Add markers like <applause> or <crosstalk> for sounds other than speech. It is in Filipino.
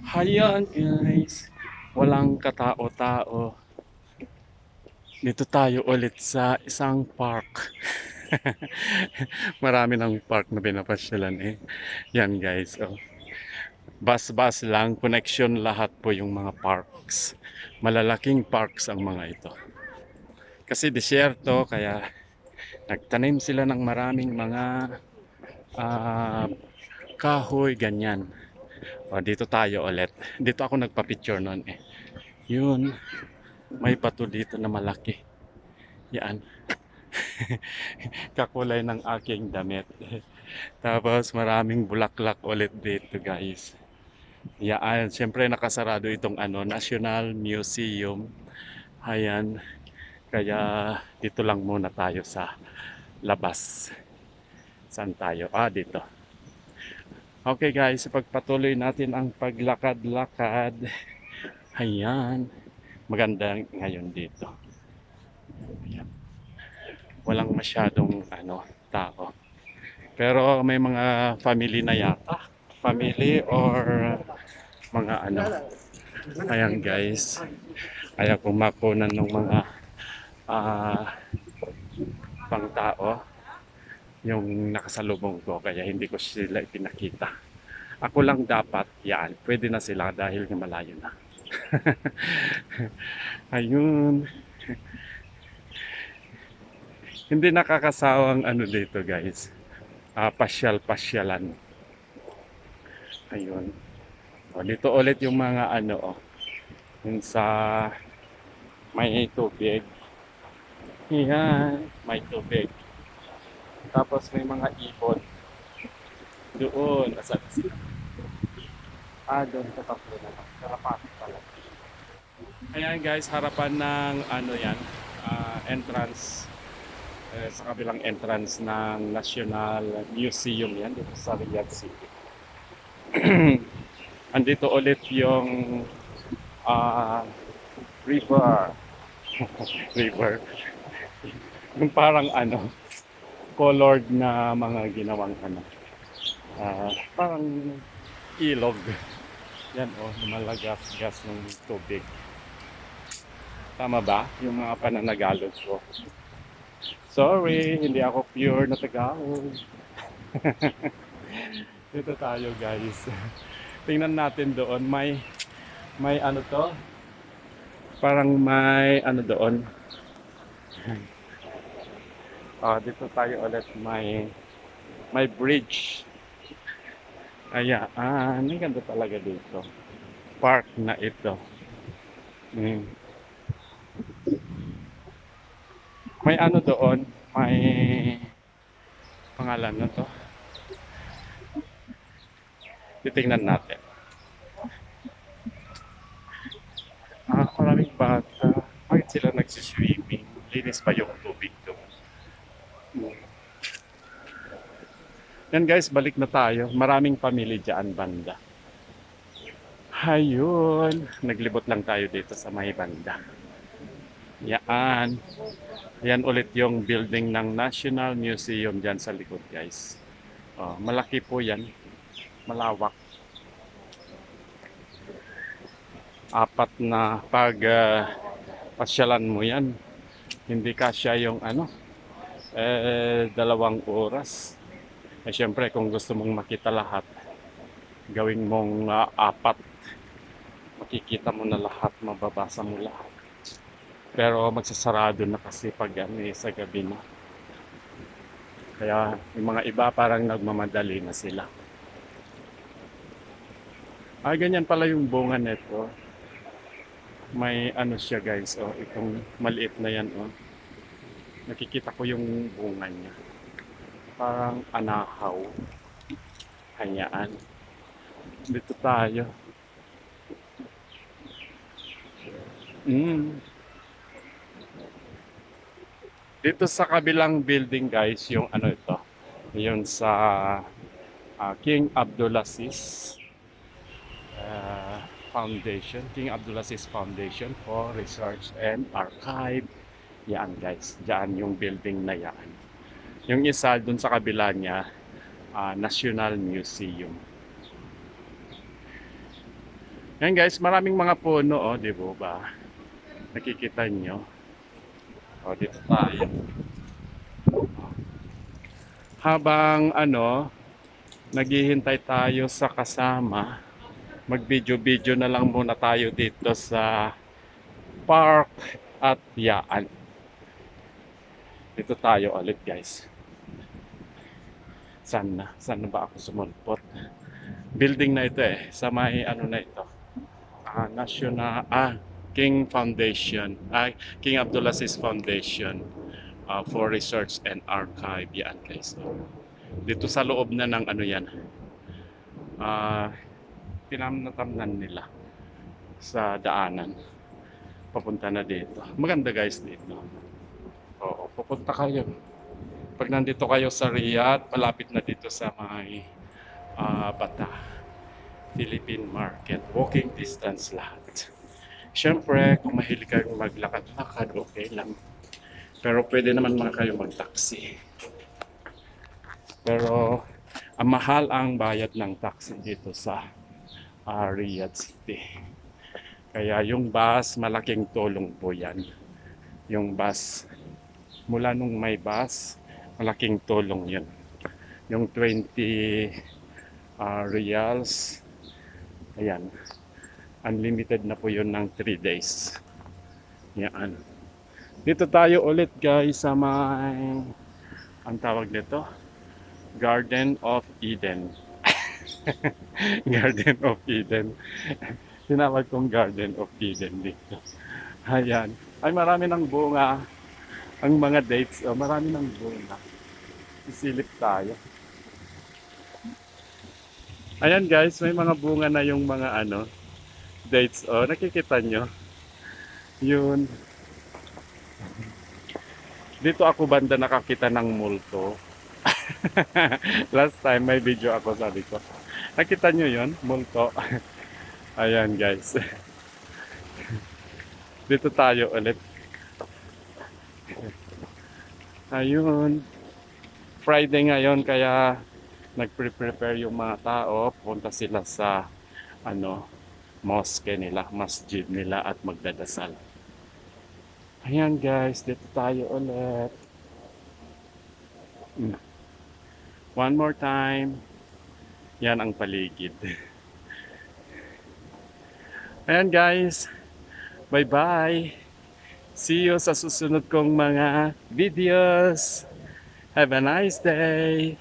Hayan guys, walang katao-tao. Dito tayo ulit sa isang park. <laughs> Marami ng park na binapasyalan eh. Yan guys, oh. Bus-bus lang, connection lahat po yung mga parks. Malalaking parks ang mga ito. Kasi disyerto, kaya nagtanim sila ng maraming mga ah, kahoy, ganyan. O, dito tayo ulit. Dito ako nagpa-picture noon eh. Yun. May bato dito na malaki. Yan. <laughs> Kakulay ng aking damit. Tapos maraming bulaklak ulit dito guys. Yan. Siyempre nakasarado itong ano, National Museum. Ayan. Kaya dito lang muna tayo sa labas. Saan tayo? Ah, dito. Okay guys, pagpatuloy natin ang paglakad-lakad. <laughs> Ayan. Maganda ngayon dito. Ayan. Walang masyadong ano, tao. Pero may mga family na yata. Family or mga ano. Ayan guys. Kaya kumakunan ng mga ah pang tao yung nakasalubong ko kaya hindi ko sila ipinakita. Ako lang dapat yan. Pwede na sila dahil malayo na. <laughs> Ayun. hindi nakakasawang ano dito guys. Ah, pasyal-pasyalan. Ayun. O, dito ulit yung mga ano oh. Yung sa may tubig. Yan, may tubig. Tapos may mga ibon. Doon, nasa sila. Ah, doon sa tatlo na lang. Kalapati pala. Ayan guys, harapan ng ano yan, ah, entrance eh, sa kabilang entrance ng National Museum yan dito sa Riyadh City. <clears throat> Andito ulit yung ah, river. <laughs> river. yung parang ano, colored na mga ginawang ano. ah, parang ilog. Yan oh, lumalagas-gas ng tubig. Tama ba? Yung mga pananagalog ko. Sorry, hindi ako pure na Tagalog. <laughs> Dito tayo guys. Tingnan natin doon. May, may ano to? Parang may ano doon. <laughs> Ah, dito tayo ulit may may bridge. Ayan, ah, ang ganda talaga dito. Park na ito. Mm. May ano doon, may pangalan na to. Titingnan natin. Ah, maraming bata. Bakit sila nagsiswimming? Linis pa yung tubig. Yan guys, balik na tayo. Maraming pamilya dyan banda. Ayun. Naglibot lang tayo dito sa may banda. Yan. Yan ulit yung building ng National Museum dyan sa likod guys. Oh, malaki po yan. Malawak. Apat na pag ah, pasyalan mo yan. Hindi kasya yung ano, eh, dalawang oras. Eh, syempre, kung gusto mong makita lahat, gawin mong ah, apat. Makikita mo na lahat, mababasa mo lahat. Pero magsasarado na kasi pag ano, eh, sa gabi na. Kaya yung mga iba parang nagmamadali na sila. Ah, ganyan pala yung bunga nito. May ano siya guys, oh, itong maliit na yan, oh. Nakikita ko yung bunga niya. Parang anahaw. Hayaan. Dito tayo. Mm. Dito sa kabilang building guys, yung ano ito, yung sa ah, King Abdulaziz ah, Foundation, King Abdulaziz Foundation for Research and Archive. Yan guys, diyan yung building na yan. Yung isa dun sa kabila niya, ah, National Museum. Yan guys, maraming mga puno, oh, di ba ba? Nakikita nyo. O, dito tayo. Habang ano, naghihintay tayo sa kasama, mag-video-video na lang muna tayo dito sa park at Yaan. Dito tayo ulit guys. Saan na? Saan na ba ako sumulpot? Building na ito eh. Sa may ano na ito. Ah, National, ah, King Foundation. Ah, King Abdulaziz Foundation ah, for Research and Archive. Yan guys. So, dito sa loob na ng ano yan. Ah, tinamnatamnan nila sa daanan. Papunta na dito. Maganda guys dito. Oo, pupunta kayo. Pag nandito kayo sa Riyadh, malapit na dito sa may ah, Bata. Philippine Market. Walking distance lahat. Siyempre, kung mahilig kayong maglakad-lakad, okay lang. Pero pwede naman mga kayo mag-taxi. Pero, ang mahal ang bayad ng taxi dito sa ah, Riyadh City. Kaya yung bus, malaking tulong po yan. Yung bus, mula nung may bus, malaking tulong yun. Yung 20 ah, reals, ayan, unlimited na po yun ng 3 days. Yan. Dito tayo ulit guys sa may, ang tawag nito, Garden of Eden. <laughs> Garden of Eden. Tinawag kong Garden of Eden dito. Ayan. Ay marami ng bunga. Ang mga dates, oh, marami ng bunga. Isilip tayo. Ayan guys, may mga bunga na yung mga ano, dates. Oh, nakikita nyo? Yun. Dito ako banda nakakita ng multo. <laughs> Last time may video ako sabi ko. Nakita nyo yun? Multo. <laughs> Ayan guys. <laughs> Dito tayo ulit. <laughs> Ayun. Friday ngayon kaya nagpre-prepare yung mga tao. Punta sila sa ano, mosque nila, masjid nila at magdadasal. Ayan guys, dito tayo ulit. Mm. One more time. Yan ang paligid. <laughs> Ayan guys. Bye-bye. See you sa susunod kong mga videos. Have a nice day.